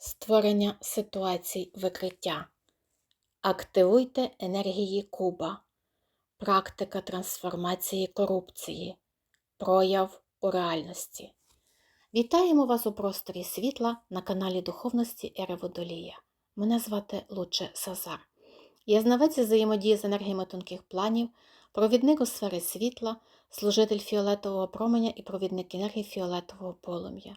Створення ситуацій викриття. Активуйте енергії куба. Практика трансформації корупції. Прояв у реальності. Вітаємо вас у просторі світла на каналі Духовності Ери Водолія. Мене звати Луче Сазар. Я знавець взаємодії з енергіями тонких планів, провідник у сфері світла, служитель фіолетового променя і провідник енергії фіолетового полум'я.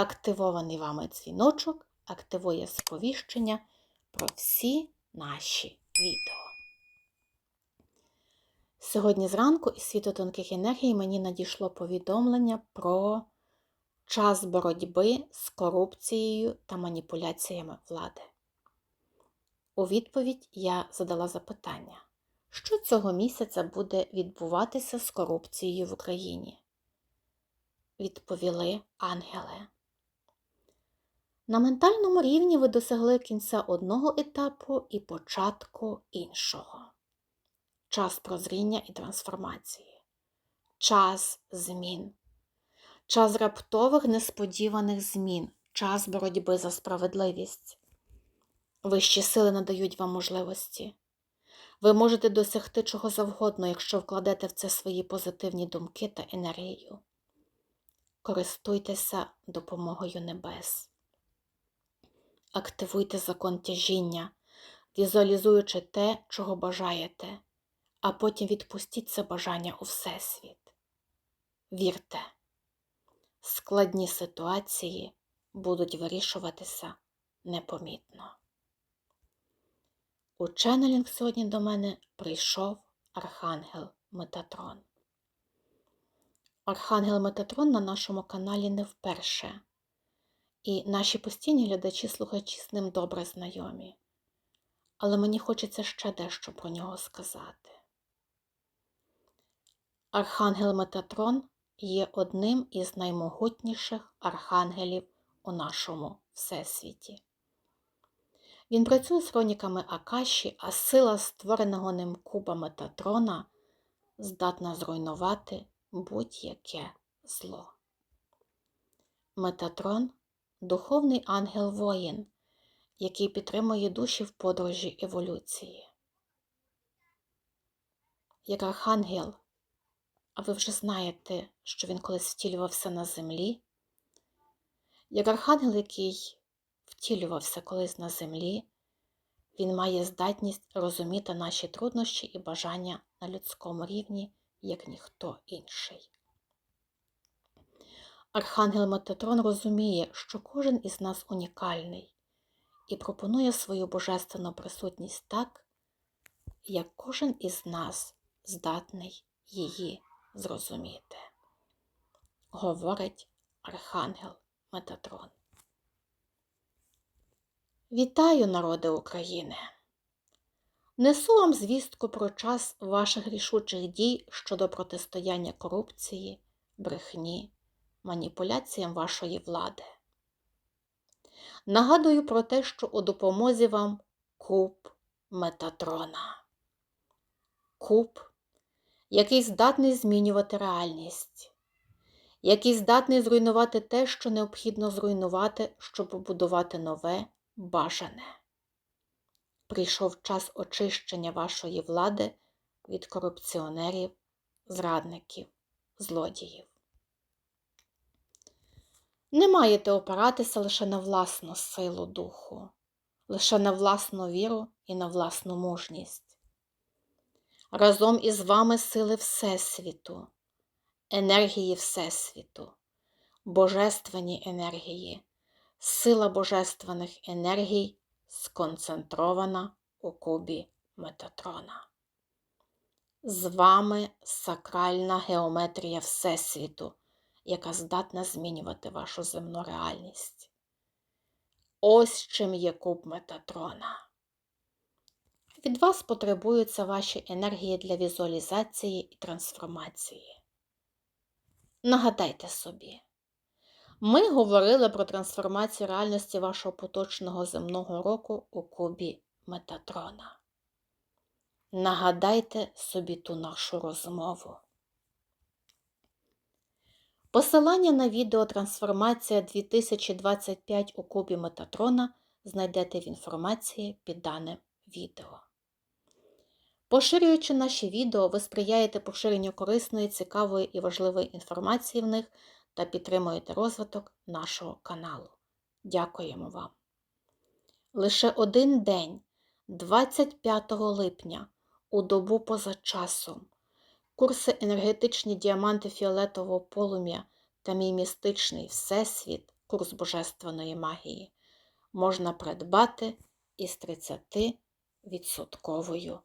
Активований вами дзвіночок активує сповіщення про всі наші відео. Сьогодні зранку із світу тонких енергій мені надійшло повідомлення про час боротьби з корупцією та маніпуляціями влади. У відповідь я задала запитання, що цього місяця буде відбуватися з корупцією в Україні? Відповіли ангели. На ментальному рівні ви досягли кінця одного етапу і початку іншого. Час прозріння і трансформації, час змін, час раптових несподіваних змін, час боротьби за справедливість. Вищі сили надають вам можливості. Ви можете досягти чого завгодно, якщо вкладете в це свої позитивні думки та енергію. Користуйтеся допомогою небес. Активуйте закон тяжіння, візуалізуючи те, чого бажаєте, а потім відпустіть це бажання у Всесвіт. Вірте, складні ситуації будуть вирішуватися непомітно. У ченнелінг сьогодні до мене прийшов Архангел Метатрон. Архангел Метатрон на нашому каналі не вперше. І наші постійні глядачі-слухачі з ним добре знайомі. Але мені хочеться ще дещо про нього сказати. Архангел Метатрон є одним із наймогутніших архангелів у нашому всесвіті. Він працює з хроніками Акаші, а сила створеного ним куба Метатрона здатна зруйнувати будь-яке зло. Метатрон духовний ангел-воїн, який підтримує душі в подорожі еволюції. Як архангел, а ви вже знаєте, що він колись втілювався на землі, як архангел, який втілювався колись на землі, він має здатність розуміти наші труднощі і бажання на людському рівні, як ніхто інший. Архангел Метатрон розуміє, що кожен із нас унікальний і пропонує свою божественну присутність так, як кожен із нас здатний її зрозуміти. Говорить Архангел Метатрон. Вітаю, народи України! Несу вам звістку про час ваших рішучих дій щодо протистояння корупції, брехні маніпуляціям вашої влади. Нагадую про те, що у допомозі вам куб Метатрона. Куб, який здатний змінювати реальність, який здатний зруйнувати те, що необхідно зруйнувати, щоб побудувати нове, бажане. Прийшов час очищення вашої влади від корупціонерів, зрадників, злодіїв. Не маєте опиратися лише на власну силу духу, лише на власну віру і на власну мужність. Разом із вами сили Всесвіту, енергії Всесвіту, божественні енергії, сила божественних енергій сконцентрована у кубі Метатрона. З вами сакральна геометрія Всесвіту яка здатна змінювати вашу земну реальність. Ось чим є куб Метатрона. Від вас потребуються ваші енергії для візуалізації і трансформації. Нагадайте собі, ми говорили про трансформацію реальності вашого поточного земного року у кубі Метатрона. Нагадайте собі ту нашу розмову. Посилання на відео Трансформація 2025 у кубі Метатрона знайдете в інформації під даним відео. Поширюючи наші відео, ви сприяєте поширенню корисної, цікавої і важливої інформації в них та підтримуєте розвиток нашого каналу. Дякуємо вам! Лише один день, 25 липня, у добу поза часом, курси енергетичні діаманти фіолетового полум'я та мій містичний Всесвіт, курс Божественної магії, можна придбати із 30%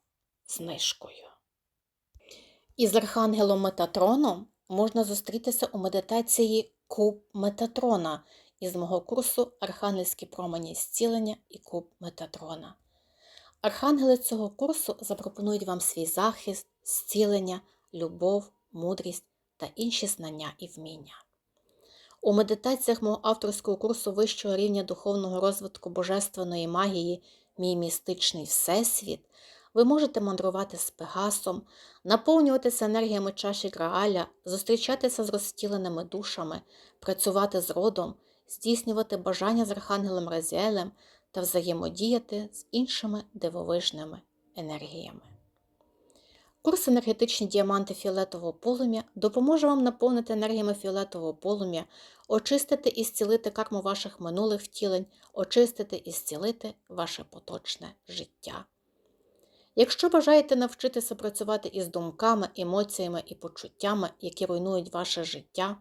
знижкою. Із Архангелом Метатроном можна зустрітися у медитації Куб Метатрона із мого курсу Архангельські промені зцілення і Куб Метатрона. Архангели цього курсу запропонують вам свій захист, зцілення, любов, мудрість та інші знання і вміння. У медитаціях мого авторського курсу вищого рівня духовного розвитку божественної магії Мій містичний Всесвіт ви можете мандрувати з Пегасом, наповнюватися енергіями чаші Грааля, зустрічатися з розтіленими душами, працювати з родом, здійснювати бажання з Архангелем Разіелем та взаємодіяти з іншими дивовижними енергіями. Курс енергетичні діаманти фіолетового полум'я допоможе вам наповнити енергіями фіолетового полум'я, очистити і зцілити карму ваших минулих втілень, очистити і зцілити ваше поточне життя. Якщо бажаєте навчитися працювати із думками, емоціями і почуттями, які руйнують ваше життя,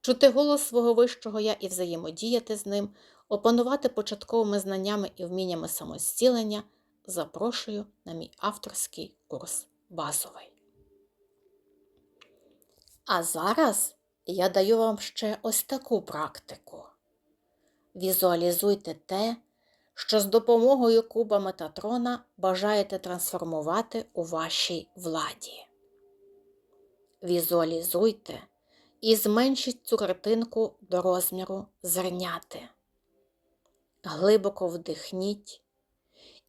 чути голос свого вищого я і взаємодіяти з ним, опанувати початковими знаннями і вміннями самостілення, запрошую на мій авторський курс базовий. А зараз я даю вам ще ось таку практику. Візуалізуйте те, що з допомогою куба Метатрона бажаєте трансформувати у вашій владі. Візуалізуйте і зменшіть цю картинку до розміру зерняти. Глибоко вдихніть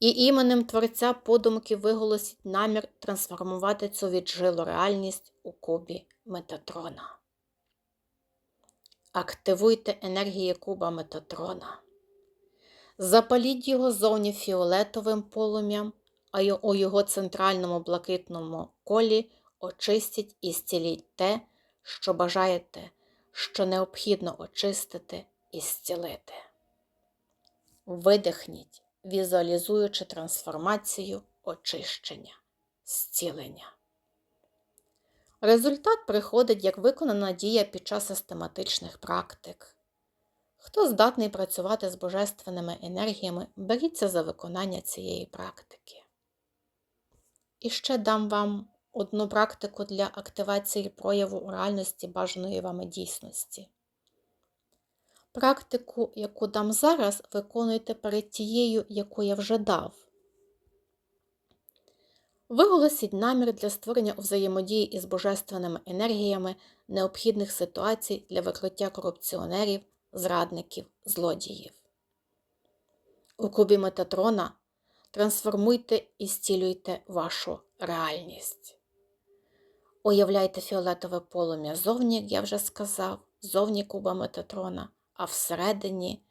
і іменем Творця подумки виголосіть намір трансформувати цю віджилу реальність у кубі Метатрона. Активуйте енергії куба Метатрона. Запаліть його зовні фіолетовим полум'ям, а у його центральному блакитному колі очистіть і зціліть те, що бажаєте, що необхідно очистити і зцілити. Видихніть, візуалізуючи трансформацію очищення, зцілення. Результат приходить як виконана дія під час систематичних практик. Хто здатний працювати з божественними енергіями, беріться за виконання цієї практики. І ще дам вам одну практику для активації прояву реальності бажаної вами дійсності. Практику, яку дам зараз, виконуйте перед тією, яку я вже дав. Виголосіть намір для створення взаємодії із божественними енергіями необхідних ситуацій для викриття корупціонерів зрадників, злодіїв. У кубі Метатрона трансформуйте і зцілюйте вашу реальність. Уявляйте фіолетове полум'я зовні, як я вже сказав, зовні куба Метатрона, а всередині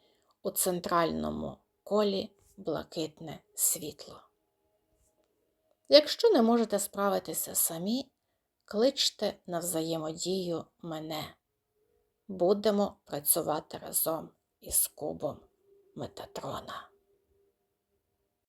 у центральному колі блакитне світло. Якщо не можете справитися самі, кличте на взаємодію мене будемо працювати разом із кубом Метатрона.